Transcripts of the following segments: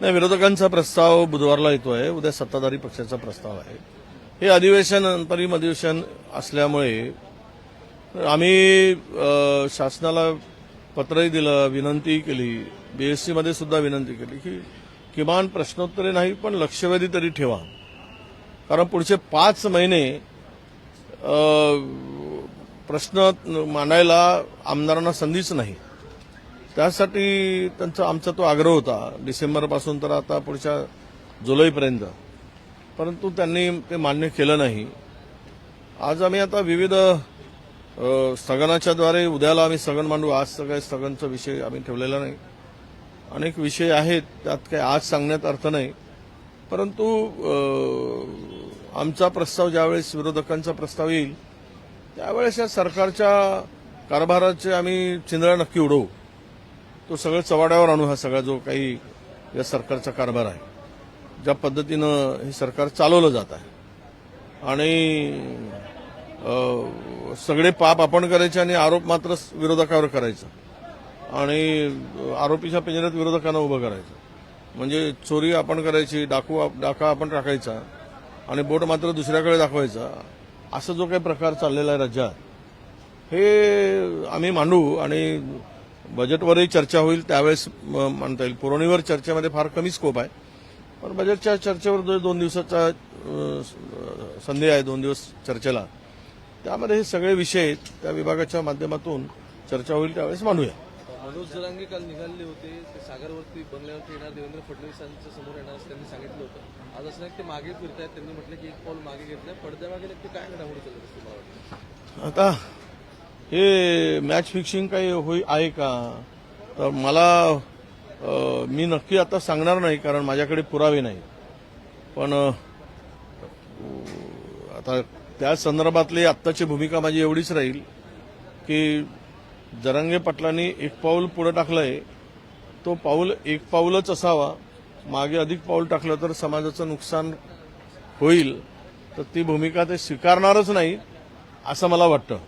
नाही विरोधकांचा प्रस्ताव बुधवारला येतो आहे उद्या सत्ताधारी पक्षाचा प्रस्ताव आहे. हे अधिवेशन अंतरिम अधिवेशन असल्यामुळे आम्ही शासनाला पत्रही दिलं विनंती केली. बीएससीमध्ये सुद्धा विनंती केली की किमान प्रश्नोत्तरे नाही पण लक्षवेधी तरी ठेवा. कारण पुढचे पाच महिने प्रश्न मांडायला आमदारांना संधीच नाही. त्यासाठी त्यांचा आमचा तो आग्रह होता. डिसेंबरपासून तर आता पुढच्या जुलैपर्यंत. परंतु त्यांनी ते मान्य केलं नाही. आज आम्ही आता विविध स्थगनाच्याद्वारे उद्याला आम्ही स्थगन मांडू. आज सगळे स्थगनचा विषय आम्ही ठेवलेला नाही. अनेक विषय आहेत त्यात काही आज सांगण्यात अर्थ नाही. परंतु आमचा प्रस्ताव ज्यावेळेस विरोधकांचा प्रस्ताव येईल त्यावेळेस या सरकारच्या कारभाराचे आम्ही चिंधळा नक्की उडवू. तो सगळं चवाड्यावर आणू हा सगळा जो काही या सरकारचा कारभार आहे. ज्या पद्धतीनं हे सरकार चालवलं जात आहे. आणि सगळे पाप आपण करायचे आणि आरोप मात्र विरोधकावर करायचं. आणि आरोपीच्या पिंजऱ्यात विरोधकांना उभं करायचं. म्हणजे चोरी आपण करायची डाकू डाका आपण टाकायचा आणि बोट मात्र दुसऱ्याकडे दाखवायचा असं जो काही प्रकार चाललेला आहे राज्यात हे आम्ही मांडू आणि बजेटवरही चर्चा होईल त्यावेळेस म- मांडता येईल. पुरवणीवर चर्चेमध्ये फार कमी स्कोप आहे. पण बजेटच्या चर्चेवर जो दोन दिवसाचा संधी आहे दोन दिवस चर्चेला त्यामध्ये हे सगळे विषय त्या विभागाच्या माध्यमातून चर्चा होईल त्यावेळेस मांडूया. मनोज जरांगे काल निघालेले होते. ते सागरवरती बंगल्यावरती येणार देवेंद्र फडणवीसांच्या समोर येणार असं त्यांनी सांगितलं होतं. आज असं नाही ते मागे फिरतायत. त्यांनी म्हटलं की एक पाऊल मागे घेतलं पडद्यामागे नक्की काय घडामोडी चालत असते मला वाटतं? आता हे मॅच फिक्सिंग काही होई आहे का? तर मला मी नक्की आता सांगणार नाही कारण माझ्याकडे पुरावे नाही. पण आता त्या संदर्भातली आत्ताची भूमिका माझी एवढीच राहील की जरांगे पाटलांनी एक पाऊल पुढे टाकलंय तो पाऊल एक पाऊलच असावा. मागे अधिक पाऊल टाकलं तर समाजाचं नुकसान होईल. तर ती भूमिका ते स्वीकारणारच नाही असं मला वाटतं.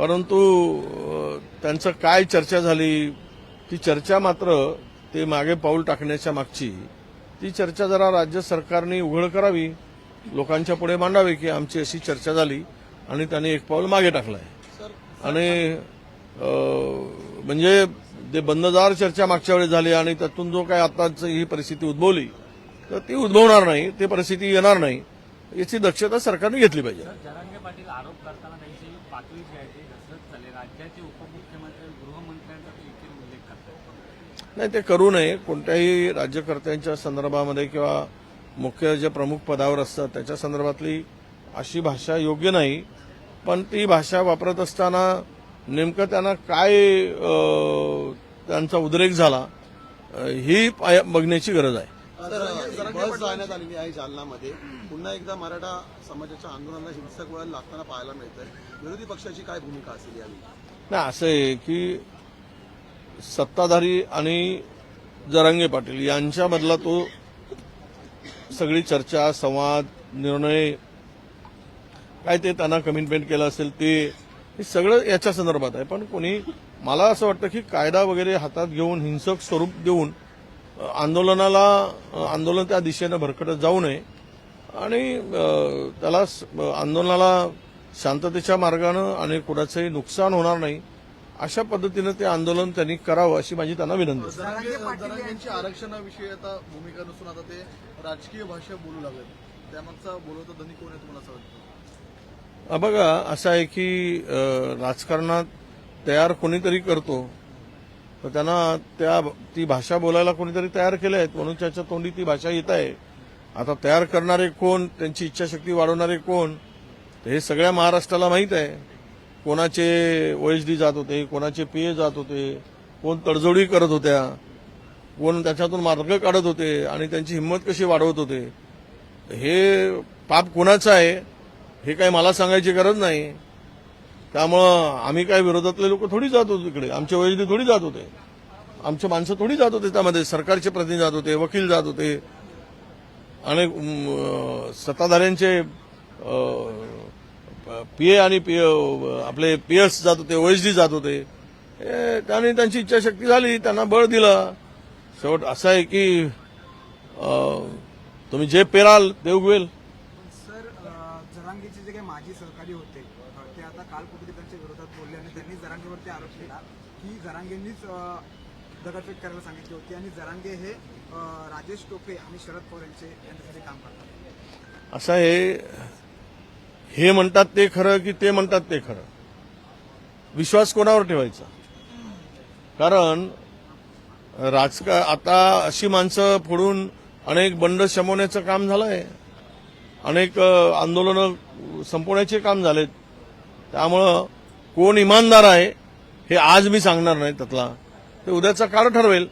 परंतु त्यांचं काय चर्चा झाली ती चर्चा मात्र ते मागे पाऊल टाकण्याच्या मागची ती चर्चा जरा राज्य सरकारने उघड करावी लोकांच्या पुढे मांडावी की आमची अशी चर्चा झाली आणि त्यांनी एक पाऊल मागे टाकलंय. आणि अ, म्हणजे ते बंददार चर्चा मागच्या वेळेस झाली आणि त्यातून जो काय आताच ही परिस्थिती उद्भवली तर ती उद्भवणार नाही ती परिस्थिती येणार नाही. याची दक्षता सरकारने घेतली पाहिजे. जरांगे पाटील आरोप करताना त्यांची पातळी जी आहे ती घसरत चालली. राज्याचे उपमुख्यमंत्री गृहमंत्र्यांचा ते देखील उल्लेख करतात. नाही ते करू नये. कोणत्याही राज्यकर्त्यांच्या संदर्भामध्ये किंवा मुख्य जे प्रमुख पदावर असतात त्याच्या संदर्भातली अशी भाषा योग्य नाही. पण ती भाषा वापरत असताना नेमकं त्यांना काय त्यांचा उद्रेक झाला ही पाय- बघण्याची गरज आहे. बस जाण्यात आलेली आहे जालनामध्ये. पुन्हा एकदा मराठा समाजाच्या आंदोलनाला हिंसक वळण लागताना पाहायला मिळतंय. विरोधी पक्षाची काय भूमिका असेल यावेळी? नाही असं आहे की सत्ताधारी आणि जरांगे पाटील यांच्यामधला तो सगळी चर्चा संवाद निर्णय काय ते त्यांना कमिटमेंट केलं असेल ते हे सगळं याच्या संदर्भात आहे. पण कोणी मला असं वाटतं की कायदा वगैरे हातात घेऊन हिंसक स्वरूप देऊन आंदोलनाला आंदोलन त्या दिशेनं भरकटत जाऊ नये. आणि त्याला आंदोलनाला शांततेच्या मार्गानं आणि कुणाचंही नुकसान होणार नाही अशा पद्धतीनं ते आंदोलन त्यांनी करावं अशी माझी त्यांना विनंती आरक्षणाविषयी आता भूमिका नसून आता ते राजकीय भाषा बोलू लागले त्यामागचा बोलवता धनी कोण आहे तुम्हाला असं वाटतं? अ, बघा असं आहे की राजकारणात तयार कोणीतरी करतो तर त्यांना त्या ती भाषा बोलायला कोणीतरी तयार केले आहेत म्हणून त्याच्या तोंडी ती भाषा येत आहे. आता तयार करणारे कोण त्यांची इच्छाशक्ती वाढवणारे कोण हे सगळ्या महाराष्ट्राला माहीत आहे. कोणाचे ओएचडी जात होते कोणाचे पीए जात होते कोण तडजोडी करत होत्या कोण त्याच्यातून मार्ग काढत होते आणि त्यांची हिंमत कशी वाढवत होते. हे पाप कोणाचं आहे हे काही मला सांगायची गरज नाही. त्यामुळं आम्ही काय विरोधातले लोक थोडी जात होतो तिकडे आमचे वैद्य थोडी जात होते. आमचे माणसं थोडी जात होते त्यामध्ये. सरकारचे प्रतिनिधी जात होते वकील जात होते. आणि सत्ताधाऱ्यांचे पीए आणि पी आपले पीएस जात होते ओएसडी जात होते. हे, त्यांनी त्यांची इच्छाशक्ती झाली त्यांना बळ दिलं. शेवट असं आहे की तुम्ही जे पेराल ते उगवेल सर जरांगीचे जे काही माजी सहकारी होते ते आता काल कुठेतरी त्यांच्या विरोधात बोलले आणि त्यांनी जरांगेवरती आरोप केला की जरांगेंनीच दगडफेक करायला सांगितली होती आणि जरांगे हे राजेश टोपे आणि शरद पवार यांचे यांच्यासाठी काम करतात. असं आहे हे म्हणतात ते खरं की ते म्हणतात ते खरं? विश्वास कोणावर ठेवायचा? कारण राजका आता अशी माणसं फोडून अनेक बंड शमवण्याचं काम झालंय. अनेक आंदोलनं संपवण्याचे काम झालेत. त्यामुळं कोण इमानदार आहे हे आज मी सांगणार नाही त्यातला. ते उद्याचा काळ ठरवेल.